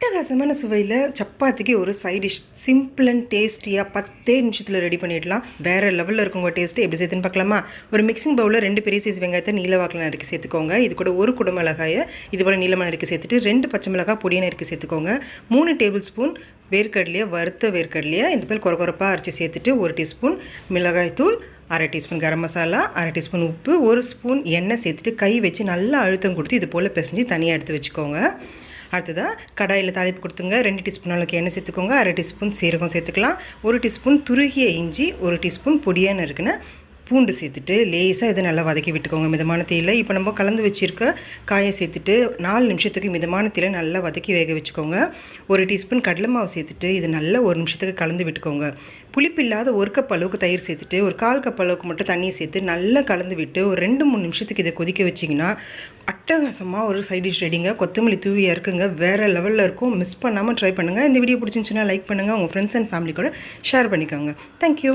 அட்டகாசமான சுவையில் சப்பாத்திக்கு ஒரு சைட் டிஷ் சிம்பிள் அண்ட் டேஸ்டியாக பத்தே நிமிஷத்தில் ரெடி பண்ணிடலாம். வேறு லெவலில் இருக்குங்க டேஸ்ட்டு எப்படி சேர்த்துன்னு பார்க்கலாமா? ஒரு மிக்சிங் பவுலில் ரெண்டு பெரிய சைஸ் வெங்காயத்தை நீலவாக்கில் நறுக்கி சேர்த்துக்கோங்க. இது கூட ஒரு குடமிளகாயை இது போல் நீளமாக நறுக்கி சேர்த்துட்டு ரெண்டு பச்சை மிளகாய் பொடியை நறுக்கி சேர்த்துக்கோங்க. மூணு டேபிள் ஸ்பூன் வேர்க்கடலையை வறுத்த வேர்க்கடலையை இந்த பேர் குறை குறைப்பாக அரைச்சி சேர்த்துட்டு ஒரு டீஸ்பூன் மிளகாய்த்தூள் அரை டீஸ்பூன் கரம் மசாலா அரை டீஸ்பூன் உப்பு ஒரு ஸ்பூன் எண்ணெய் சேர்த்துட்டு கை வச்சு நல்லா அழுத்தம் கொடுத்து இது போல் பிசைஞ்சு தனியாக எடுத்து வச்சுக்கோங்க. அடுத்ததாக கடாயில் தாளிப்பு கொடுத்துங்க. ரெண்டு டீஸ்பூன் அளவுக்கு எண்ணெய் சேர்த்துக்கோங்க. அரை டீஸ்பூன் சீரகம் சேர்த்துக்கலாம். ஒரு டீஸ்பூன் துருகிய இஞ்சி ஒரு டீஸ்பூன் பொடியான இருக்குன்னு பூண்டு சேர்த்துட்டு லேசாக இதை நல்லா வதக்கி விட்டுக்கோங்க. மிதமான தீயில் இப்போ நம்ம கலந்து வச்சுருக்க காயை சேர்த்துட்டு நாலு நிமிஷத்துக்கு மிதமான தீயில் நல்லா வதக்கி வேக வச்சுக்கோங்க. ஒரு டீஸ்பூன் கடலை மாவு சேர்த்துட்டு இது நல்லா ஒரு நிமிஷத்துக்கு கலந்து விட்டுக்கோங்க. புளிப்பு இல்லாத ஒரு கப் அளவுக்கு தயிர் சேர்த்துட்டு ஒரு கால் கப் அளவுக்கு மட்டும் தண்ணியை சேர்த்து நல்லா கலந்து விட்டு ஒரு ரெண்டு மூணு நிமிஷத்துக்கு இதை கொதிக்க வச்சிங்கன்னா அட்டகாசமாக ஒரு சைட் டிஷ் ரெடிங்க. கொத்தமல்லி தூவியாக இருக்குங்க. வேறு லெவலில் இருக்கும். மிஸ் பண்ணாமல் ட்ரை பண்ணுங்கள் இந்த வீடியோ பிடிச்சிருந்துச்சுன்னா லைக் பண்ணுங்கள் உங்கள் ஃப்ரெண்ட்ஸ் அண்ட் ஃபேமிலி கூட ஷேர் பண்ணிக்கோங்க. Thank you